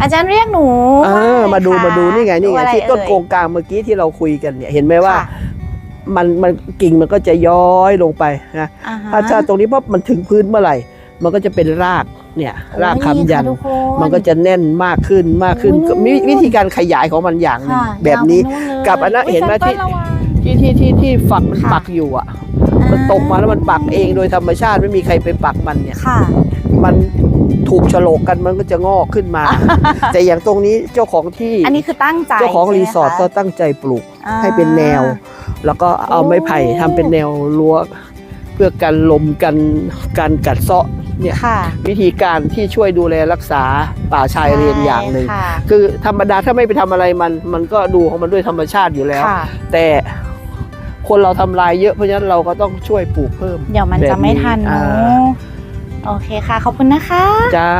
อาจารย์เรียกหนูเออว่มาดูอะรมาดูนี่ไงนี่ไงอะรที่ต้นเอ่ยโกงกลางเมื่อกี้ที่เราคุยกันเนี่ยเห็นไหมว่าค่ะมันมันกิ่งมันก็จะย้อยลงไปนะอ่าฮะถ้าถ้าตรงนี้ปั๊บมันถึงพื้นเมื่อไหร่ มันก็จะเป็นรากเนี่ยรากโอ้คำยันค่ะทุกคนมันก็จะแน่นมากขึ้นมากขึ้นโอ้ยก็มีวิธีการขยายของมันอย่างหนึงค่ะแบบนี้ยาวไปเลยกับอันนั้นเห็นไหมอุ๊ยที่อาจารย์ต้นระวังที่ที่ที่ที่ฝักมันค่ะปักอยู่อะ มันตกมาแล้วมันปักเองโดยธรรมชาติไม่มีใครไปปักมันเนี่ยค่ะ มันถูกโฉลกกันมันก็จะงอกขึ้นมา แต่อย่างตรงนี้เจ้าของที่อันนี้คือตั้งใจเจ้าของรีสอร์ทก็ใช่ไหมคะตั้งใจปลูกอ่าให้เป็นแนว แล้วก็เอาไม้ไผ่โอ้ทำเป็นแนวรั้วเพื่อกันลมกันการกัดเซาะเนี่ยค่ะวิธีการที่ช่วยดูแลรักษาป่าชายเลนอย่างหนึ่งใช่ค่ะคือธรรมดาถ้าไม่ไปทำอะไรมัน มันก็ดูของมันด้วยธรรมชาติอยู่แล้วค่ะแต่คนเราทำลายเยอะเพราะฉะนั้นเราก็ต้องช่วยปลูกเพิ่ม เดี๋ยวมันจะไม่ทันแบบนี้เนาะอ่า โอเคค่ะ ขอบคุณนะคะ จ้า